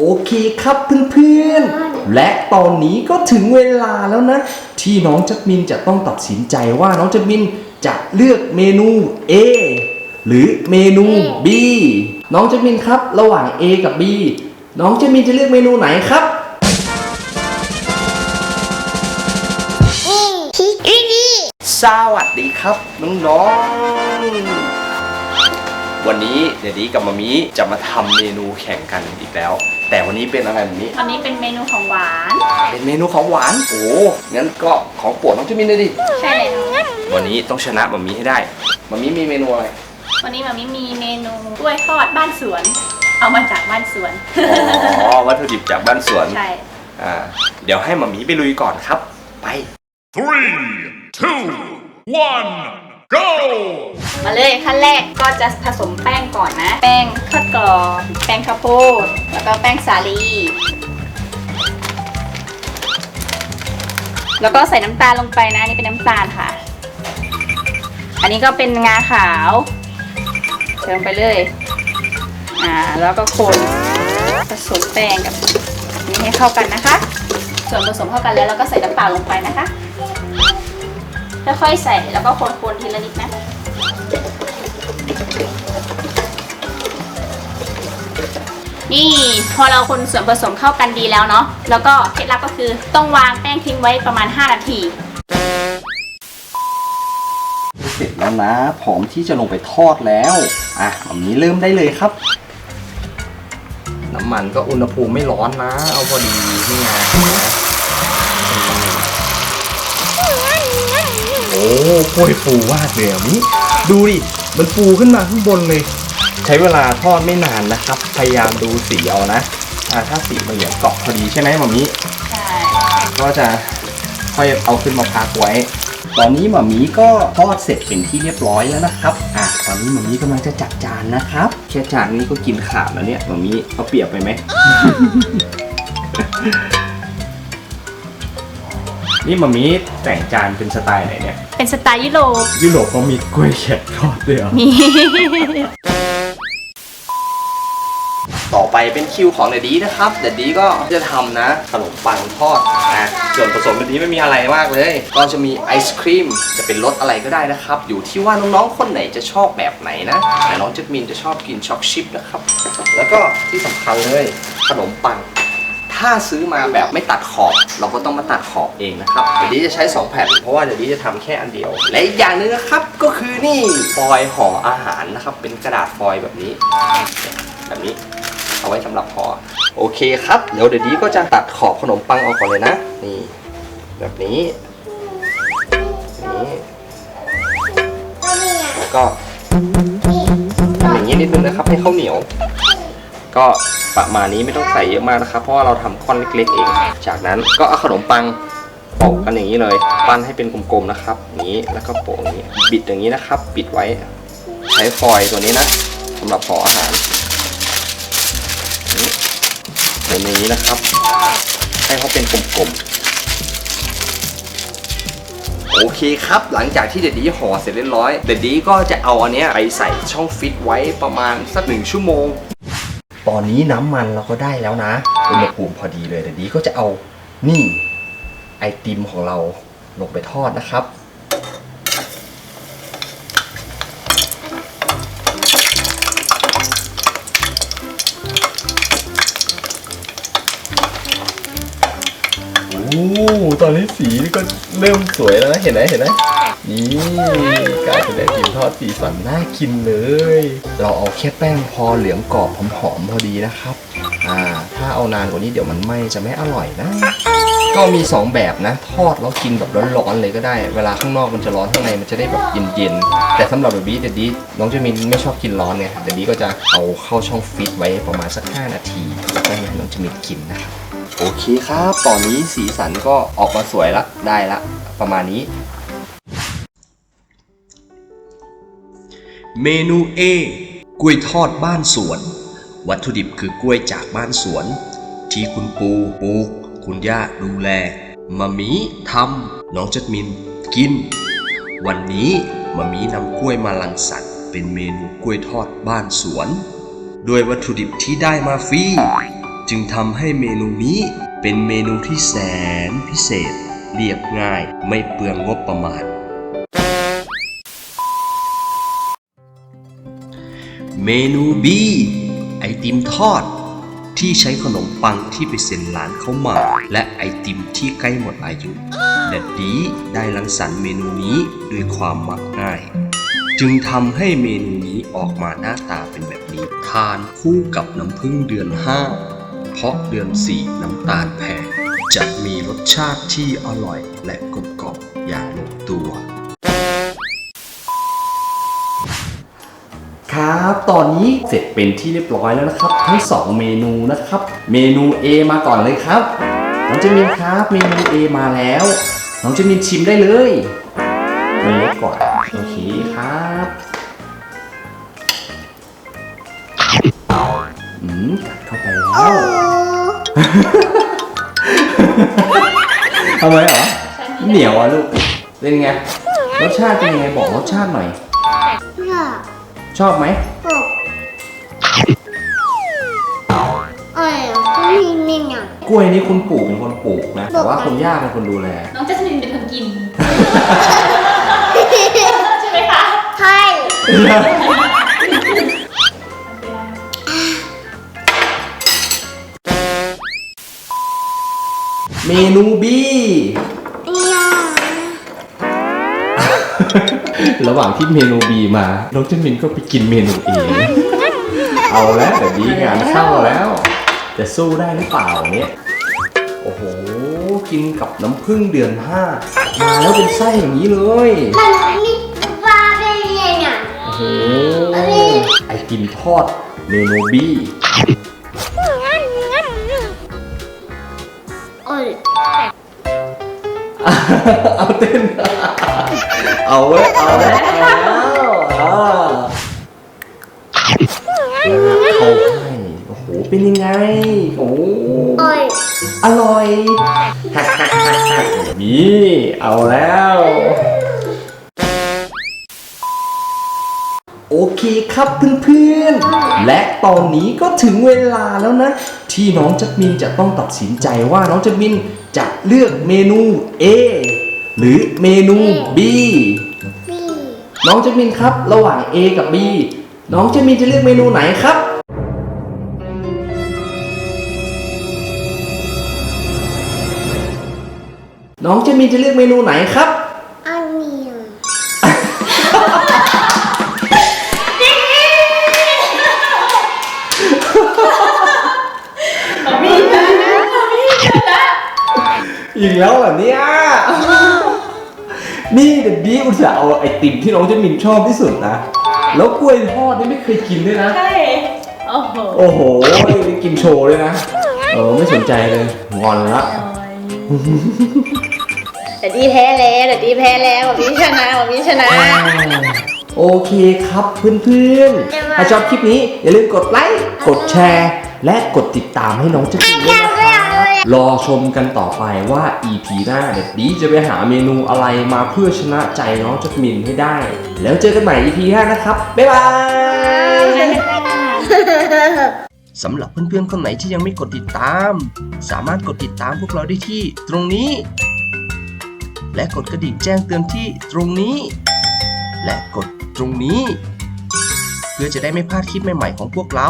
โอเคครับเพื่อนๆ และตอนนี้ก็ถึงเวลาแล้วนะ ที่น้องจักมินจะต้องตัดสินใจว่าน้องจักมินจะเลือกเมนู A หรือเมนู B น้องจักมินครับ ระหว่าง A กับ B น้องจักมินจะเลือกเมนูไหนครับ สวัสดีครับน้องๆ วันนี้เดี๋ยวนี้กับมามีจะมาทำเมนูแข่งกันอีกแล้ว แต่วันนี้เป็นอะไรแบบนี้ตอนนี้เป็นเมนูของหวาน เป็นเมนูของหวาน โอ้งั้นก็ของโปรดน้องจิมินเลยดิ ใช่แล้ววันนี้ต้องชนะมามีให้ได้มามีมีเมนูอะไร วันนี้มามิมีเมนูกล้วยทอดบ้านสวน เอามาจากบ้านสวน อ๋อ วัตถุดิบจากบ้านสวน ใช่ อ่า เดี๋ยวให้มามีไปลุยก่อนครับ ไป Three, two, one, go! มาเลยขั้นแรกก็จะผสมแป้งก่อนนะ แป้งทอดกรอบแป้งข้าวโพดแล้วก็แป้งสาลี แล้วก็ใส่น้ำตาลลงไปนะนนี่เป็นน้ำตาลค่ะ อันนี้ก็เป็นงาขาวใส่ลงไปเลยอ่าแล้วก็คนผสมแป้งกับนี้ให้เข้ากันนะคะ ส่วนผสมเข้ากันแล้วเราก็ใส่น้ำเปล่าลงไปนะคะ ค่อยๆใส่แล้วก็คนๆทีละนิดนะนี่พอเราคนส่วนผสมเข้ากันดีแล้วเนาะแล้วก็เคล็ดลับก็คือต้องวางแป้งทิ้งไว้ประมาณ 5 นาทีเสร็จแล้วนะพร้อมที่จะลงไปทอดแล้วอะแบบนี้เริ่มได้เลยครับ น้ำมันก็อุณหภูมิไม่ร้อนนะ เอาพอดีนี่ไงนะ กล้วยฟูมากเลยอะมิดูดิ มันฟูขึ้นมาข้างบนเลย ใช้เวลาทอดไม่นานนะครับ พยายามดูสีเอานะอ่าถ้าสีมันเหลืองเกาะพอดีใช่ไหมหมามิใช่ก็จะค่อยเอาขึ้นมาพักไว้ ตอนนี้หมามีก็ทอดเสร็จเป็นที่เรียบร้อยแล้วนะครับ อะตอนนี้หมามีกำลังจะจัดจานนะครับแค่จานนี้ก็กินขาดแล้วเนี่ยหมามีเอาเปรียบไปไหม นี่หมามีแต่งจานเป็นสไตล์ไหนเนี่ย เป็นสไตล์ยุโรป ยุโรปเขามีกล้วยแขกทอดด้วยเหรอนี่ต่อไปเป็นคิวของเดดดี้นะครับเดดดี้ก็จะทำนะขนมปังทอดนะส่วนผสมเดดดี้ไม่มีอะไรมากเลย ก็จะมีไอศครีมจะเป็นรสอะไรก็ได้นะครับ อยู่ที่ว่าน้องๆคนไหนจะชอบแบบไหนนะแต่น้องจัดมินจะชอบกินช็อกชิพนะครับ แล้วก็ที่สำคัญเลยขนมปัง ถ้าซื้อมาแบบไม่ตัดขอบ เราก็ต้องมาตัดขอบเองนะครับเดี๋ยวนี้จะใช้ 2 แผ่นเพราะว่าเดี๋ยวนี้จะทำแค่อันเดียว และอีกอย่างหนึงนะครับก็คือนี่ฟอยล์ห่ออาหารนะครับ เป็นกระดาษฟอยล์แบบนี้ แบบนี้เอาไว้สำหรับห่อโอเคครับเดี๋ยวเดี๋ยวนี้ก็จะตัดขอบขนมปังออกก่อนเลยนะ นี่ แบบนี้นี่แล้วก็ทำอย่างนี้นิดนึงนะครับให้ข้าวเหนียว ก็ประมาณนี้ไม่ต้องใส่เยอะมากนะครับ เพราะว่าเราทำก้อนเล็กๆเอง จากนั้นก็เอาขนมปังโปะกันอย่างนี้เลยปั้นให้เป็นกลมๆนะครับนี้แล้วก็โปะอย่างนี้ บิดอย่างนี้นะครับ ปิดไว้ ใช้ฟอยล์ตัวนี้นะสำหรับห่ออาหารนี่หมุนอย่างนี้นะครับ ให้เขาเป็นกลมๆโอเคครับ หลังจากที่เด็ดดีห่อเสร็จเรียบร้อย เด็ดดีก็จะเอาอันเนี้ยไปใส่ช่องฟิตไว้ประมาณสักหนึ่งชั่วโมง ตอนนี้น้ำมันเราก็ได้แล้วนะ อุณหภูมิพอดีเลยเดี๋ยวนี้ก็จะเอานี่ไอติมของเราลงไปทอดนะครับ ตอนนี้สีก็เริ่มสวยแล้วนะ เห็นไหมเห็นไหมนี่กลายเป็นไอติมทอดสีสันน่ากินเลย เราเอาแค่แป้งพอเหลืองกรอบหอมๆพอดีนะครับ อ่า ถ้าเอานานกว่านี้เดี๋ยวมันไหม้จะไม่อร่อยนะ ก็มี 2 แบบนะ ทอดแล้วกินแบบร้อนๆเลยก็ได้ เวลาข้างนอกมันจะร้อนข้างในมันจะได้แบบเย็นๆ แต่สำหรับแบบนี้เดี๋ยวนี้น้องเจมินไม่ชอบกินร้อนไงเดี๋ยวนี้ก็จะเอาเข้าช่องฟิตไว้ประมาณสัก 5 นาทีแล้วก็ให้น้องเจมินกินนะครับ โอเคครับตอนนี้สีสันก็ออกมาสวยละได้ละ ประมาณนี้ เมนู A กล้วยทอดบ้านสวน วัตถุดิบคือกล้วยจากบ้านสวน ที่คุณปูปลูก คุณย่าดูแลมามีทำน้องจัดมิน กิน วันนี้มามีนำกล้วยมาลังสรรค์เป็นเมนูกล้วยทอดบ้านสวน ด้วยวัตถุดิบที่ได้มาฟรี จึงทำให้เมนูนี้เป็นเมนูที่แสนพิเศษ เรียบง่ายไม่เปลืองงบประมาณ เมนู B ไอติมทอด ที่ใช้ขนมปังที่ไปเซ็นร้านเขามา และไอติมที่ใกล้หมดอายุแดดดีได้รังสรรค์เมนูนี้ด้วยความมักง่าย จึงทำให้เมนูนี้ออกมาหน้าตาเป็นแบบนี้ ทานคู่กับน้ำผึ้งเดือน5 เพราะเดือน4น้ำตาลแพงจะมีรสชาติที่อร่อยและกลมกล่อมอย่างลงตัว ครับ ตอนนี้เสร็จเป็นที่เรียบร้อยแล้วนะครับ ทั้ง 2 เมนูนะครับ เมนู A มาก่อนเลยครับน้องเจมินครับเมนู A มาแล้วน้องเจมินชิมได้เลยเมนเล็กกว่าโอเคครับอืมกัดเข้าไปแล้ว ทำไมเหรอ เหนียวอะลูก เป็นไง รสชาติเป็นยังไงบอกรสชาติหน่อย ชอบไหมเอ้ยไม่มีนิ่งอะกล้วยนี่คุณปู่เป็นคนปลูกนะ แต่ว่าคุณย่าเป็นคนดูแล น้องจัสมินเป็นคนกิน ใช่ไหมคะ ใช่ เมนูบีเนี่ยระหว่างที่เมนูบีมา น้องเจนมินก็ไปกินเมนูเอเอาแล้วแต่ดีงานเข้าแล้ว จะสู้ได้หรือเปล่าเนี่ย โอ้โห กินกับน้ำผึ้งเดือนห้า มาแล้วเป็นไส้อย่างนี้เลย มันมีปลาเป็นยังไงอะโอ้โห ไอติมทอดเมนูบี เอาเต้น เอาไว้ยเอาแล้วเอาแล้วอ่าเขาให้โอ้โห เป็นยังไง โอ้โอ้ยอร่อยนี่เอาแล้ว โอเคครับเพื่อนๆ และตอนนี้ก็ถึงเวลาแล้วนะ ที่น้องจัดมินจะต้องตัดสินใจว่าน้องจัดมินจะเลือกเมนู A หรือเมนู B นี่น้องจัดมินครับ ระหว่าง A กับ B น้องจัดมินจะเลือกเมนูไหนครับ น้องจัดมินจะเลือกเมนูไหนครับ อีกแล้วเหรอเนี่ย นี่เด็ดดีอุตส่าห์เอาไอติมที่น้องเจมินชอบที่สุดนะ แล้วกล้วยทอดนี่ไม่เคยกินด้วยนะ ใช่โอ้โหโอ้โหนี่กินโชว์เลยนะ เออไม่สนใจเลยงอนละ แต่ดีแพ้แล้วแต่ดีแพ้แล้วแบบนี้ชนะแบบนี้ชนะ โอเคครับเพื่อนๆ ถ้าชอบคลิปนี้อย่าลืมกดไลค์ กดแชร์ และกดติดตามให้น้องเจมินด้วยนะครับ รอชมกันต่อไปว่า EP หน้าเด็ดดีจะไปหาเมนูอะไรมาเพื่อชนะใจน้องจัสมินให้ได้ แล้วเจอกันใหม่ EP หน้านะครับ บ๊ายบายสำหรับเพื่อนๆ คนไหนที่ยังไม่กดติดตาม สามารถกดติดตามพวกเราได้ที่ตรงนี้ และกดกระดิ่งแจ้งเตือนที่ตรงนี้ และกดตรงนี้ เพื่อจะได้ไม่พลาดคลิปใหม่ๆของพวกเรา